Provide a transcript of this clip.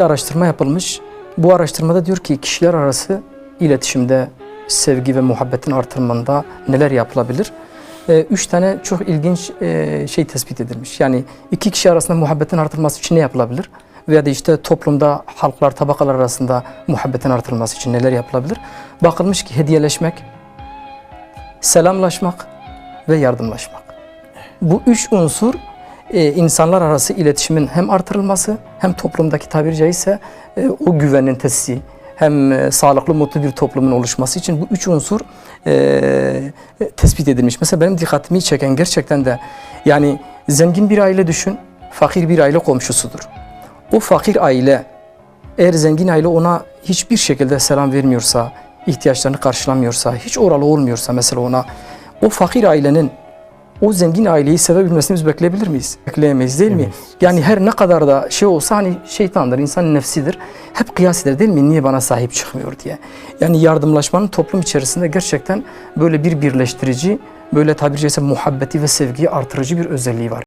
araştırma yapılmış. Bu araştırmada diyor ki kişiler arası iletişimde sevgi ve muhabbetin artırmanda neler yapılabilir? Ee, üç tane çok ilginç e, şey tespit edilmiş. Yani iki kişi arasında muhabbetin artırılması için ne yapılabilir? Veya da işte toplumda halklar, tabakalar arasında muhabbetin artırılması için neler yapılabilir? Bakılmış ki hediyeleşmek, selamlaşmak ve yardımlaşmak. Bu üç unsur e, insanlar arası iletişimin hem artırılması hem toplumdaki tabiri caizse e, o güvenin tesisi hem e, sağlıklı mutlu bir toplumun oluşması için bu üç unsur e, e, tespit edilmiş. Mesela benim dikkatimi çeken gerçekten de yani zengin bir aile düşün, fakir bir aile komşusudur. O fakir aile eğer zengin aile ona hiçbir şekilde selam vermiyorsa, ihtiyaçlarını karşılamıyorsa, hiç oralı olmuyorsa mesela ona o fakir ailenin o zengin aileyi sevebilmesini biz bekleyebilir miyiz? Bekleyemeyiz değil mi? Yani her ne kadar da şey olsa hani şeytandır, insan nefsidir. Hep kıyas eder değil mi? Niye bana sahip çıkmıyor diye. Yani yardımlaşmanın toplum içerisinde gerçekten böyle bir birleştirici, böyle tabiri caizse muhabbeti ve sevgiyi artırıcı bir özelliği var.